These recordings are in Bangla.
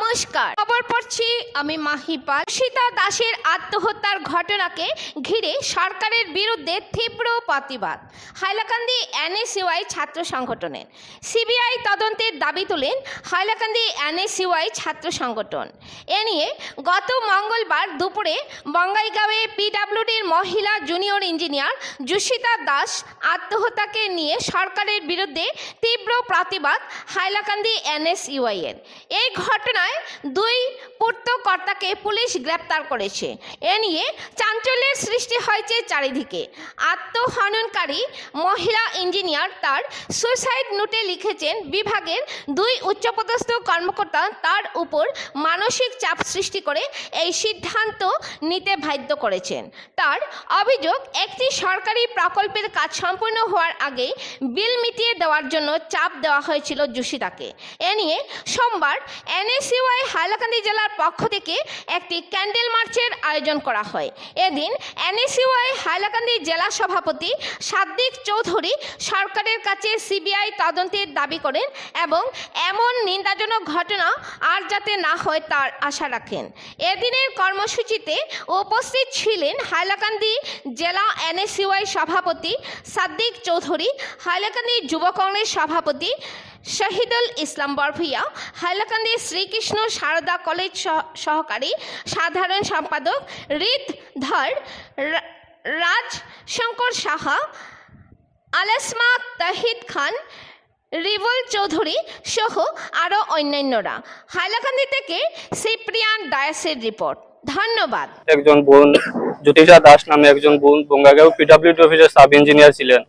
নমস্কার। খবর পড়ছি আমি মাহিপাল। সীতা দাসের আত্মহত্যার ঘটনাকে ঘিরে সরকারের বিরুদ্ধে তীব্র প্রতিবাদ। হাইলাকান্দি এনএসইউআই ছাত্র সংগঠনের। সিবিআই তদন্তের দাবি তোলেন হাইলাকান্দি এনএসইউআই ছাত্র সংগঠন। এ নিয়ে গত মঙ্গলবার দুপুরে বঙ্গাইগাঁওয়ে পিডাব্লিউডির মহিলা জুনিয়র ইঞ্জিনিয়ার জুসিতা দাস আত্মহত্যাকে নিয়ে সরকারের বিরুদ্ধে তীব্র প্রতিবাদ হাইলাকান্দি এনএসইউআই এর এই ঘটনায় দুই পূর্তকর্তাকে পুলিশ গ্রেপ্তার করেছে। এ নিয়ে চাঞ্চল্যের সৃষ্টি হয়েছে চারিদিকে। আত্মহননকারী মহিলা ইঞ্জিনিয়ার তার সুইসাইড নোটে লিখেছেন, বিভাগের দুই উচ্চপদস্থ কর্মকর্তা তার উপর মানসিক চাপ সৃষ্টি করে এই সিদ্ধান্ত নিতে বাধ্য করেছেন। তার অভিযোগ, একটি সরকারি প্রকল্পের কাজ সম্পূর্ণ হওয়ার আগে বিল মিটিয়ে দেওয়ার জন্য চাপ দেওয়া হয়েছিল জুসিদাকে এ নিয়ে সোমবার এনএসইউআই হাইলাকান্দি জেলার পক্ষ থেকে একটি ক্যান্ডেল মার্চের আয়োজন করা হয়। এদিন এনএসইউআই হাইলাকান্দি জেলা সভাপতি সাদ্দিক চৌধুরী সরকারের কাছে সিবিআই তদন্তের দাবি করেন এবং এমন নিন্দাজনক ঘটনা আর যাতে না হয় তার আশা রাখেন। এদিনের কর্মসূচিতে উপস্থিত ছিলেন হাইলাকান্দি জেলা এনএসইউআই সভাপতি সাদ্দিক চৌধুরী, হাইলাকান্দি যুব কংগ্রেস সভাপতি শহীদুল ইসলাম বরভিয়া হাইলাকান্দি শ্রীকৃষ্ণ সারদা কলেজ সহ- সহকারী সাধারণ সম্পাদক রিত ধর রাজ শঙ্কর সাহা, আলাসমা তাহিদ খান, রিবুল চৌধুরী সহ আরও অন্যান্যরা। হাইলাকান্দি থেকে সিপ্রিয়ান ডায়াসের রিপোর্ট। ধন্যবাদ। একজন বোন, জ্যোতিষা দাস নামে একজন বোন, বঙ্গাগাঁও পিডাব্লিউডি অফিসের সাব ইঞ্জিনিয়ার ছিলেন।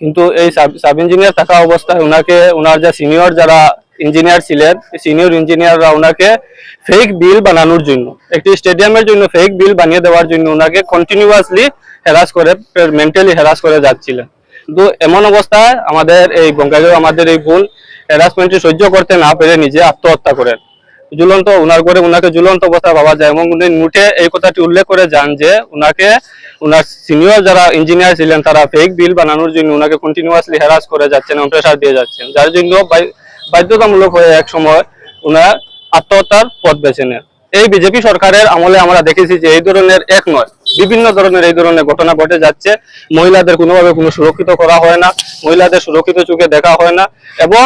কিন্তু এই সাব ইঞ্জিনিয়ার থাকা অবস্থায় ওনাকে ওনার যা সিনিয়র যারা ইঞ্জিনিয়ার ছিলেন সিনিয়র ইঞ্জিনিয়াররা ওনাকে ফেক বিল বানানোর জন্য, একটি স্টেডিয়ামের জন্য ফেক বিল বানিয়ে দেওয়ার জন্য ওনাকে কন্টিনিউয়াসলি হ্যারাস করে মেন্টালি হ্যারাস করে যাচ্ছিলেন। কিন্তু এমন অবস্থায় আমাদের এই বঙ্গাগাঁও আমাদের এই ভুল হ্যারাসমেন্টটি সহ্য করতে না পেরে নিজে আত্মহত্যা করেন। ঝুলন্ত, উনার করে উনাকে ঝুলন্ত অবস্থা পাওয়া যায়। এবং উনি নোটে এই কথাটি উল্লেখ করে যান যে, উনাকে, উনার সিনিয়র যারা ইঞ্জিনিয়ার ছিলেন, তারা ফেক বিল বানানোর জন্য উনাকে কন্টিনিউয়াসলি হ্যারাস করে যাচ্ছেন এবং প্রেশার দিয়ে যাচ্ছেন। যার জন্য বাধ্যতামূলক হয়ে এক সময় উনার আত্মহত্যার পথ বেছে নেন। এই বিজেপি সরকারের আমলে আমরা দেখেছি যে এই ধরনের এক নয়, বিভিন্ন ধরনের এই ধরনের ঘটনা ঘটে যাচ্ছে। মহিলাদের কোনোভাবে কোনো সুরক্ষিত করা হয় না, মহিলাদের সুরক্ষিত চোখে দেখা হয় না, এবং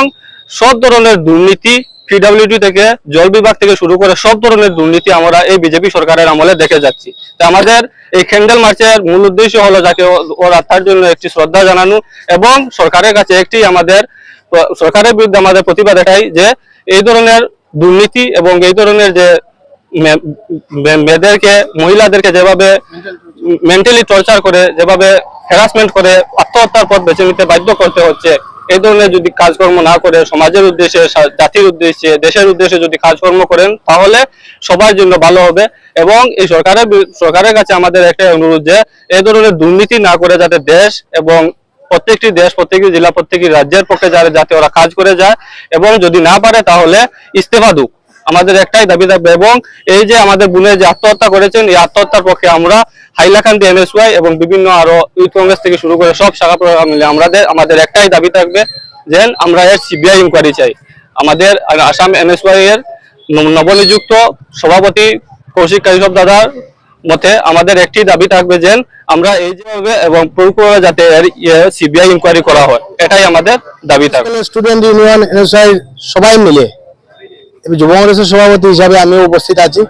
সব ধরনের দুর্নীতি পিডাব্লিউডি থেকে জল বিভাগ থেকে শুরু করে সব ধরনের দুর্নীতি আমরা এই বিজেপি সরকারের আমলে দেখে যাচ্ছি। তা আমাদের এই ক্যান্ডেল মার্চের মূল উদ্দেশ্য হলো যাকে ওর আত্মার জন্য একটি শ্রদ্ধা জানানো এবং সরকারের কাছে একটি আমাদের সরকারের বিরুদ্ধে আমাদের প্রতিবাদ এটাই যে এই ধরনের দুর্নীতি এবং এই ধরনের যে মেয়েদেরকে, মহিলাদেরকে যেভাবে মেন্টালি টর্চার করে, যেভাবে হ্যারাসমেন্ট করে আত্মহত্যার পথ বেছে নিতে বাধ্য করতে হচ্ছে এই ধরনের যদি কাজকর্ম না করে সমাজের উদ্দেশ্যে জাতির উদ্দেশ্যে, দেশের উদ্দেশ্যে যদি কাজকর্ম করেন, তাহলে সবার জন্য ভালো হবে। এবং এই সরকারের সরকারের কাছে আমাদের একটা অনুরোধ যে এই ধরনের দুর্নীতি না করে যাতে দেশ এবং প্রত্যেকটি দেশ, প্রত্যেকটি জেলা, প্রত্যেকটি রাজ্যের পক্ষে যারা, যাতে ওরা কাজ করে যায় এবং যদি না পারে তাহলে ইস্তফা দুক। আমাদের একটাই দাবি থাকবে এবং এই যে আমাদের বোনের যে আত্মহত্যা করেছেন, এই আত্মহত্যার পক্ষে আমরা হাইলাকান্দি এনএসওয়াই এবং বিভিন্ন আরও ইউথ কংগ্রেস থেকে শুরু করে সব শাখা প্রশাখা মিলে আমাদের আমাদের একটাই দাবি থাকবে যে আমরা এর সিবিআই ইনকোয়ারি চাই। আমাদের আসাম এনএসওয়াই এর নবনিযুক্ত সভাপতি কৌশিক কাইসব দাদার মতে আমাদের একটি দাবি থাকবে যে আমরা এই যেভাবে এবং প্রয়োগ যাতে এর সিবিআই ইনকোয়ারি করা হয়, এটাই আমাদের দাবি থাকবে। স্টুডেন্ট ইউনিয়ন এনএসআই সবাই মিলে, যুব কংগ্রেসের সভাপতি হিসাবে আমিও উপস্থিত আছি।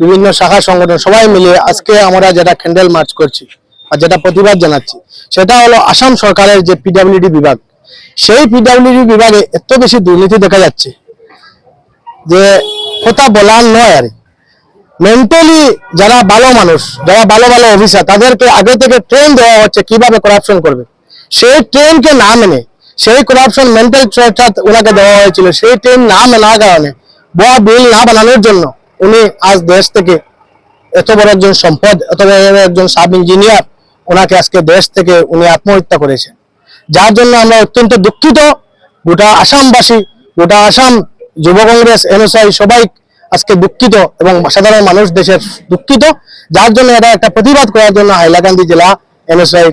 বিভিন্ন শাখা সংগঠন সবাই মিলে আজকে আমরা যেটা ক্যান্ডেল মার্চ করছি আর যেটা প্রতিবাদ জানাচ্ছি, সেটা হলো আসাম সরকারের যে পিডাব্লিউডি বিভাগ। সেই পিডাব্লিউডি বিভাগে এত বেশি দুর্নীতি দেখা যাচ্ছে যে কথা বলার নয় আর। মেন্টালি যারা ভালো মানুষ, যারা ভালো ভালো অফিসার তাদেরকে আগে থেকে ট্রেন দেওয়া হচ্ছে কীভাবে করাপশন করবে। সেই ট্রেনকে না মেনে, সেই করাপশন মেন্টাল ওনাকে দেওয়া হয়েছিল, সেই ট্রেন না মেনার কারণে বড় বিল না বানানোর জন্য উনি আজ দেশ থেকে এত বড় একজন সম্পদ, এত বড় একজন সাব ইঞ্জিনিয়ার ওনাকে আজকে দেশ থেকে উনি আত্মহত্যা করেছেন। যার জন্য আমরা অত্যন্ত দুঃখিত। গোটা আসামবাসী, গোটা আসাম যুব কংগ্রেস এনএসআই সবাই আজকে দুঃখিত এবং সাধারণ মানুষ দেশের দুঃখিত। যার জন্য এটা একটা প্রতিবাদ করার জন্য হাইলাকান্দি জেলা এনএসআই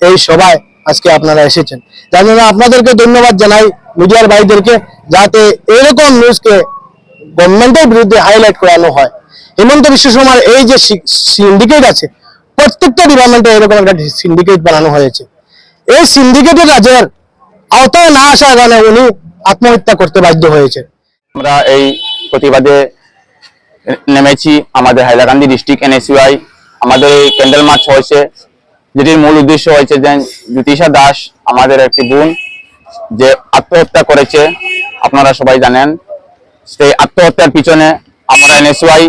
এই সভায় আজকে আপনারা এসেছেন। যার জন্য আপনাদেরকে ধন্যবাদ জানাই, মিডিয়ার ভাইদেরকে, যাতে এরকম নিউজকে গভর্নমেন্টের বিরুদ্ধে হাইলাইট করানো হয়। হেমন্ত বিশ্ব শর্মার এই যে সিন্ডিকেট আছে, প্রত্যেকটা ডিপার্টমেন্টে এরকম একটা সিন্ডিকেট বানানো হয়েছে। এই সিন্ডিকেটের রাজের আওতায় না আসার কারণে উনি আত্মহত্যা করতে বাধ্য হয়েছে। আমরা এই প্রতিবাদে নেমেছি আমাদের হাইলাকান্দি ডিস্ট্রিক্ট এনএসইউআই আমাদের এই ক্যান্ডেল মার্চ হয়েছে। যেটির মূল উদ্দেশ্য হয়েছে যে জ্যোতিষা দাস, আমাদের একটি বোন, যে আত্মহত্যা করেছে। আপনারা সবাই জানেন সেই আত্মহত্যার পিছনে আমরা এনএসইউআই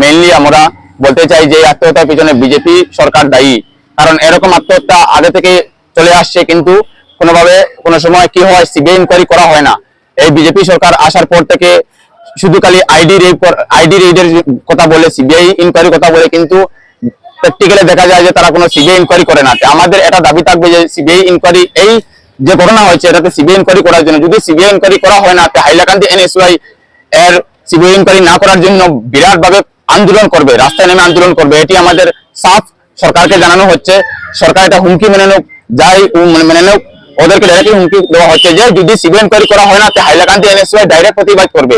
মেইনলি আমরা বলতে চাই যে আত্মহত্যার পিছনে বিজেপি সরকার দায়ী। কারণ এরকম আত্মহত্যা আগে থেকে চলে আসছে কিন্তু কোনোভাবে কোনো সময় কি হয় সিবিআই ইনকোয়ারি করা হয় না। এই বিজেপি সরকার আসার পর থেকে শুধু খালি আইডি রেড আইডি রেডের কথা বলে, সিবিআই ইনকোয়ারি কথা বলে কিন্তু প্র্যাকটিক্যালি দেখা যায় যে তারা কোনো সিবিআই ইনকোয়ারি করে না। আমাদের এটা দাবি থাকবে যে সিবিআই ইনকোয়ারি এই যে ঘটনা হয়েছে, এটাতে সিবিআই ইনকোয়ারি করার জন্য। যদি সিবিআই ইনকোয়ারি করা হয় না হাইলাকান্দি এনএসওয়াই এর সিবিআই ইনকোয়ারি না করার জন্য বিরাট ভাবে আন্দোলন করবে রাস্তায় নেমে আন্দোলন করবে। এটি আমাদের সাফ সরকারকে জানানো হচ্ছে। সরকার এটা হুমকি মেনে নেব যাই উম, মেনে নেব ওদেরকে ডাইরেক্টলি হুমকি দেওয়া হচ্ছে যে যদি সিবিআই ইনকোয়ারি করা হয় না হাইলাকান্দি এনএসওয়াই ডাইরেক্ট প্রতিবাদ করবে।